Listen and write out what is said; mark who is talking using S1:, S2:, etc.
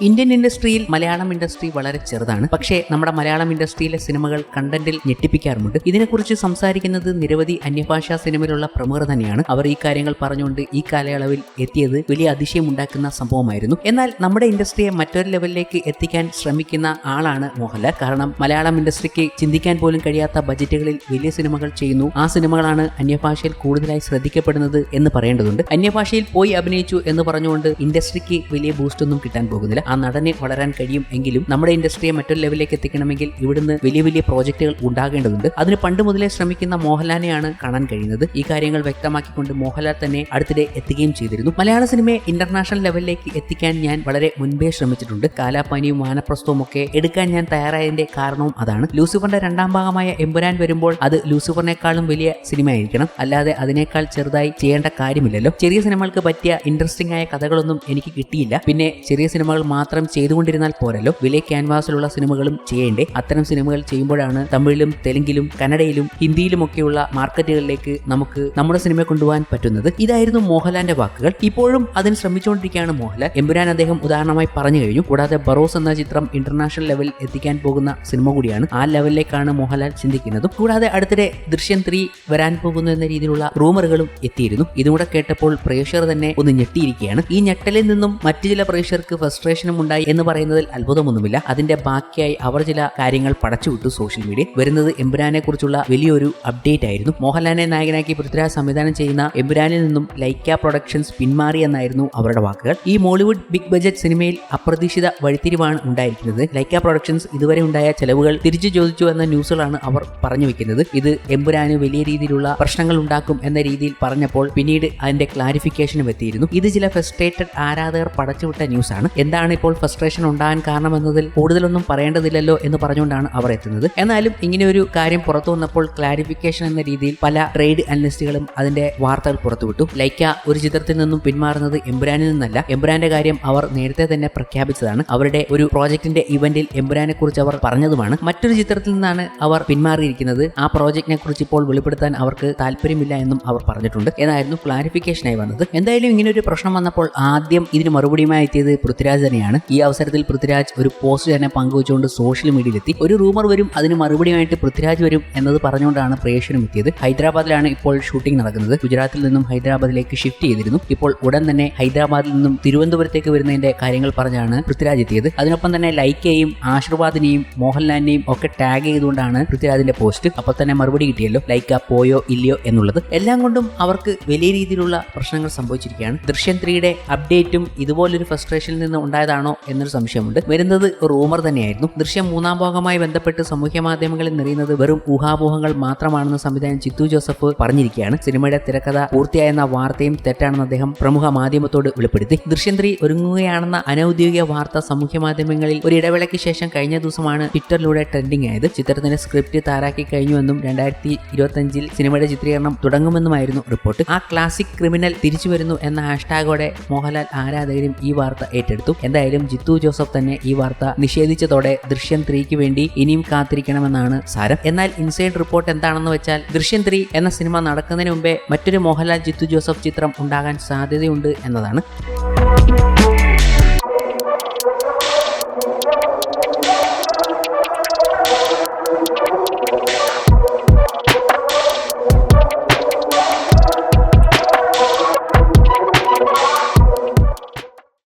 S1: Indian ഇൻഡസ്ട്രിയിൽ Malayalam industry വളരെ ചെറുതാണ്. പക്ഷേ നമ്മുടെ മലയാളം ഇൻഡസ്ട്രിയിലെ സിനിമകൾ കണ്ടന്റിൽ ഞെട്ടിപ്പിക്കാറുമുണ്ട്. ഇതിനെക്കുറിച്ച് സംസാരിക്കുന്നത് നിരവധി അന്യഭാഷാ സിനിമയിലുള്ള പ്രമുഖർ തന്നെയാണ്. അവർ ഈ കാര്യങ്ങൾ പറഞ്ഞുകൊണ്ട് ഈ കാലയളവിൽ എത്തിയത് വലിയ അതിശയമുണ്ടാക്കുന്ന സംഭവമായിരുന്നു. എന്നാൽ നമ്മുടെ ഇൻഡസ്ട്രിയെ മറ്റൊരു ലെവലിലേക്ക് എത്തിക്കാൻ ശ്രമിക്കുന്ന ആളാണ് മോഹൻലാൽ. കാരണം മലയാളം ഇൻഡസ്ട്രിക്ക് ചിന്തിക്കാൻ പോലും കഴിയാത്ത ബജറ്റുകളിൽ വലിയ സിനിമകൾ ചെയ്യുന്നു. ആ സിനിമകളാണ് അന്യഭാഷയിൽ കൂടുതലായി ശ്രദ്ധിക്കപ്പെടുന്നത് എന്ന് പറയേണ്ടതുണ്ട്. അന്യഭാഷയിൽ പോയി അഭിനയിച്ചു എന്ന് പറഞ്ഞുകൊണ്ട് ഇൻഡസ്ട്രിക്ക് വലിയ ബൂസ്റ്റ് ഒന്നും കിട്ടാൻ പോകുന്നില്ല. ആ നടനെ വളരാൻ കഴിയും എങ്കിലും നമ്മുടെ ഇൻഡസ്ട്രിയെ മറ്റൊരു ലെവലിലേക്ക് എത്തിക്കണമെങ്കിൽ ഇവിടുന്ന് വലിയ വലിയ പ്രോജക്റ്റുകൾ ഉണ്ടാകേണ്ടതുണ്ട്. അതിന് പണ്ട് മുതലേ ശ്രമിക്കുന്ന മോഹൻലാലിനെയാണ് കാണാൻ കഴിയുന്നത്. ഈ കാര്യങ്ങൾ വ്യക്തമാക്കിക്കൊണ്ട് മോഹൻലാൽ തന്നെ അടുത്തിടെ എത്തുകയും ചെയ്തിരുന്നു. മലയാള സിനിമയെ ഇന്റർനാഷണൽ ലെവലിലേക്ക് എത്തിക്കാൻ ഞാൻ വളരെ മുൻപേ ശ്രമിച്ചിട്ടുണ്ട്. കാലാപ്പാനിയും വാനപ്രസ്ഥവും ഒക്കെ എടുക്കാൻ ഞാൻ തയ്യാറായതിന്റെ കാരണവും അതാണ്. ലൂസിഫറിന്റെ രണ്ടാം ഭാഗമായ എമ്പുരാൻ വരുമ്പോൾ അത് ലൂസിഫറിനേക്കാളും വലിയ സിനിമ ആയിരിക്കണം അല്ലാതെ അതിനേക്കാൾ ചെറുതായി ചെയ്യേണ്ട കാര്യമില്ലല്ലോ. ചെറിയ സിനിമകൾക്ക് പറ്റിയ ഇൻട്രസ്റ്റിംഗ് ആയ കഥകളൊന്നും എനിക്ക് കിട്ടിയില്ല. പിന്നെ ചെറിയ സിനിമകൾ മാത്രം ചെയ്തുകൊണ്ടിരുന്നാൽ പോരല്ലോ. വിലേ ക്യാൻവാസിലുള്ള സിനിമകളും ചെയ്യേണ്ടേ. അത്തരം സിനിമകൾ ചെയ്യുമ്പോഴാണ് തമിഴിലും തെലുങ്കിലും കന്നഡയിലും ഹിന്ദിയിലുമൊക്കെയുള്ള മാർക്കറ്റുകളിലേക്ക് നമുക്ക് നമ്മുടെ സിനിമ കൊണ്ടുപോകാൻ പറ്റുന്നത്. ഇതായിരുന്നു മോഹൻലാലിന്റെ വാക്കുകൾ. ഇപ്പോഴും അതിന് ശ്രമിച്ചുകൊണ്ടിരിക്കുകയാണ് മോഹൻലാൽ. എമ്പുരാൻ അദ്ദേഹം ഉദാഹരണമായി പറഞ്ഞു കഴിഞ്ഞു. കൂടാതെ ബറോസ് എന്ന ചിത്രം ഇന്റർനാഷണൽ ലെവലിൽ എത്തിക്കാൻ പോകുന്ന സിനിമ കൂടിയാണ്. ആ ലെവലിലേക്കാണ് മോഹൻലാൽ ചിന്തിക്കുന്നത്. കൂടാതെ അടുത്തിടെ ദൃശ്യം ത്രീ വരാൻ പോകുന്നു എന്ന രീതിയിലുള്ള റൂമറുകളും എത്തിയിരുന്നു. ഇതുകൂടെ കേട്ടപ്പോൾ പ്രേക്ഷകർ തന്നെ ഒന്ന് ഞെട്ടിയിരിക്കുകയാണ്. ഈ ഞെട്ടലിൽ നിന്നും മറ്റു ചില പ്രേക്ഷകർക്ക് ഫ്രസ്ട്രേഷനും ഉണ്ടായി എന്ന് പറയുന്നതിൽ അത്ഭുതമൊന്നുമില്ല. അതിന്റെ ബാക്കിയായി അവർ ചില കാര്യങ്ങൾ പടച്ചുവിട്ടു സോഷ്യൽ മീഡിയ. വരുന്നത് എമ്പുരാനെ കുറിച്ചുള്ള വലിയൊരു അപ്ഡേറ്റ് ആയിരുന്നു. മോഹൻലാലിനെ നായകനാക്കി പൃഥ്വിരാജ് സംവിധാനം ചെയ്യുന്ന എമ്പുരാനിൽ നിന്നും ലൈക്ക പ്രൊഡക്ഷൻസ് പിന്മാറി എന്നായിരുന്നു അവരുടെ വാക്കുകൾ. ഈ മോളിവുഡ് ബിഗ് ബജറ്റ് സിനിമയിൽ അപ്രതീക്ഷിത വഴിത്തിരിവാണ് ഉണ്ടായിരിക്കുന്നത്. ലൈക്ക പ്രൊഡക്ഷൻസ് ഇതുവരെ ഉണ്ടായ ചെലവുകൾ തിരിച്ചു ചോദിച്ചു എന്ന ന്യൂസുകളാണ് അവർ പറഞ്ഞു വെക്കുന്നത്. ഇത് എമ്പുരാന് വലിയ രീതിയിലുള്ള പ്രശ്നങ്ങൾ ഉണ്ടാക്കും എന്ന രീതിയിൽ പറഞ്ഞപ്പോൾ പിന്നീട് അതിന്റെ ക്ലാരിഫിക്കേഷനും എത്തിയിരുന്നു. ഇത് ചില ഫ്രസ്ട്രേറ്റഡ് ആരാധകർ പടച്ചുവിട്ട ന്യൂസാണ്. എന്താണ് ഇപ്പോൾ ഫ്രസ്ട്രേഷൻ ഉണ്ടാകാൻ കാരണമെന്നതിൽ കൂടുതലൊന്നും പറയേണ്ടതില്ലല്ലോ എന്ന് പറഞ്ഞുകൊണ്ടാണ് അവർ എത്തുന്നത്. എന്നാലും ഇങ്ങനെ ഒരു കാര്യം പുറത്തു വന്നപ്പോൾ ക്ലാരിഫിക്കേഷൻ എന്ന രീതിയിൽ പല ട്രേഡ് അനലിസ്റ്റുകളും അതിന്റെ വാർത്തകൾ പുറത്തുവിട്ടു. ലൈക്ക ഒരു ചിത്രത്തിൽ നിന്നും പിന്മാറുന്നത് എംബ്രാനിൽ നിന്നല്ല. എംബുരാന്റെ കാര്യം അവർ നേരത്തെ തന്നെ പ്രഖ്യാപിച്ചതാണ്. അവരുടെ ഒരു പ്രോജക്റ്റിന്റെ ഇവന്റിൽ എംബുരാനെ കുറിച്ച് അവർ പറഞ്ഞതുമാണ്. മറ്റൊരു ചിത്രത്തിൽ നിന്നാണ് അവർ പിന്മാറിയിരിക്കുന്നത്. ആ പ്രോജക്റ്റിനെ കുറിച്ച് ഇപ്പോൾ വെളിപ്പെടുത്താൻ അവർക്ക് താല്പര്യമില്ല എന്നും അവർ പറഞ്ഞിട്ടുണ്ട്. എന്നായിരുന്നു ക്ലാരിഫിക്കേഷനായി വന്നത്. എന്തായാലും ഇങ്ങനെ ഒരു പ്രശ്നം വന്നപ്പോൾ ആദ്യം ഇതിന് മറുപടിയുമായി എത്തിയത് പൃഥ്വിരാജ് ഈ അവസരത്തിൽ പൃഥ്വിരാജ് ഒരു പോസ്റ്റ് തന്നെ പങ്കുവച്ചുകൊണ്ട് സോഷ്യൽ മീഡിയയിലെത്തി ഒരു റൂമർ വരും അതിന് മറുപടിയായിട്ട് പൃഥ്വിരാജ് വരും എന്നത് പറഞ്ഞുകൊണ്ടാണ് പ്രേക്ഷകരും എത്തിയത്. ഹൈദരാബാദിലാണ് ഇപ്പോൾ ഷൂട്ടിംഗ് നടക്കുന്നത്. ഗുജറാത്തിൽ നിന്നും ഹൈദരാബാദിലേക്ക് ഷിഫ്റ്റ് ചെയ്തിരുന്നു. ഇപ്പോൾ ഉടൻ തന്നെ ഹൈദരാബാദിൽ നിന്നും തിരുവനന്തപുരത്തേക്ക് വരുന്നതിന്റെ കാര്യങ്ങൾ പറഞ്ഞാണ് പൃഥ്വിരാജ് എത്തിയത്. അതിനൊപ്പം തന്നെ ലൈക്കയെയും ആശീർവാദിനെയും മോഹൻലാലിനെയും ഒക്കെ ടാഗ് ചെയ്തുകൊണ്ടാണ് പൃഥ്വിരാജിന്റെ പോസ്റ്റ് അപ്പോൾ തന്നെ മറുപടി കിട്ടിയല്ലോ ലൈക്ക പോയോ ഇല്ലയോ എന്നുള്ളത്. എല്ലാം കൊണ്ടും അവർക്ക് വലിയ രീതിയിലുള്ള പ്രശ്നങ്ങൾ സംഭവിച്ചിരിക്കുകയാണ്. ദൃശ്യം ത്രീയുടെ അപ്ഡേറ്റും ഇതുപോലൊരു ഫ്രസ്ട്രേഷനിൽ നിന്ന് ഉണ്ടായതാണോ എന്നൊരു സംശയമുണ്ട്. വരുന്നത് റൂമർ തന്നെയായിരുന്നു. ദൃശ്യം മൂന്നാം ഭാഗമായി ബന്ധപ്പെട്ട് സാമൂഹ്യ മാധ്യമങ്ങളിൽ നിറയുന്നത് വെറും ഊഹാപോഹങ്ങൾ മാത്രമാണെന്ന് സംവിധായകൻ ചിത്തു ജോസഫ് പറഞ്ഞിരിക്കുകയാണ്. സിനിമയുടെ തിരക്കഥ പൂർത്തിയായെന്ന വാർത്തയും തെറ്റാണെന്ന് അദ്ദേഹം പ്രമുഖ മാധ്യമത്തോട് വെളിപ്പെടുത്തി. ദൃശ്യം ത്രീ ഒരുങ്ങുകയാണെന്ന അനൌദ്യോഗിക വാർത്ത സാമൂഹ്യ മാധ്യമങ്ങളിൽ ഒരു ഇടവേളയ്ക്ക് ശേഷം കഴിഞ്ഞ ദിവസമാണ് ട്വിറ്ററിലൂടെ ട്രെൻഡിംഗ് ആയത്. ചിത്രത്തിന്റെ സ്ക്രിപ്റ്റ് തയ്യാറാക്കി കഴിഞ്ഞുവെന്നും രണ്ടായിരത്തി ഇരുപത്തഞ്ചിൽ സിനിമയുടെ ചിത്രീകരണം തുടങ്ങുമെന്നുമായിരുന്നു റിപ്പോർട്ട്. ആ ക്ലാസിക് ക്രിമിനൽ തിരിച്ചു വരുന്നു എന്ന ഹാഷ്ടാഗോടെ മോഹൻലാൽ ആരാധകരും ഈ വാർത്ത ഏറ്റെടുത്തു. എന്തായാലും ജിത്തു ജോസഫ് തന്നെ ഈ വാർത്ത നിഷേധിച്ചതോടെ ദൃശ്യം ത്രീക്ക് വേണ്ടി ഇനിയും കാത്തിരിക്കണമെന്നാണ് സാരം. എന്നാൽ ഇൻസൈഡ് റിപ്പോർട്ട് എന്താണെന്ന് വെച്ചാൽ ദൃശ്യം ത്രീ എന്ന സിനിമ നടക്കുന്നതിന് മുമ്പേ മറ്റൊരു മോഹൻലാൽ ജിത്തു ജോസഫ് ചിത്രം ഉണ്ടാകാൻ സാധ്യതയുണ്ട് എന്നതാണ്.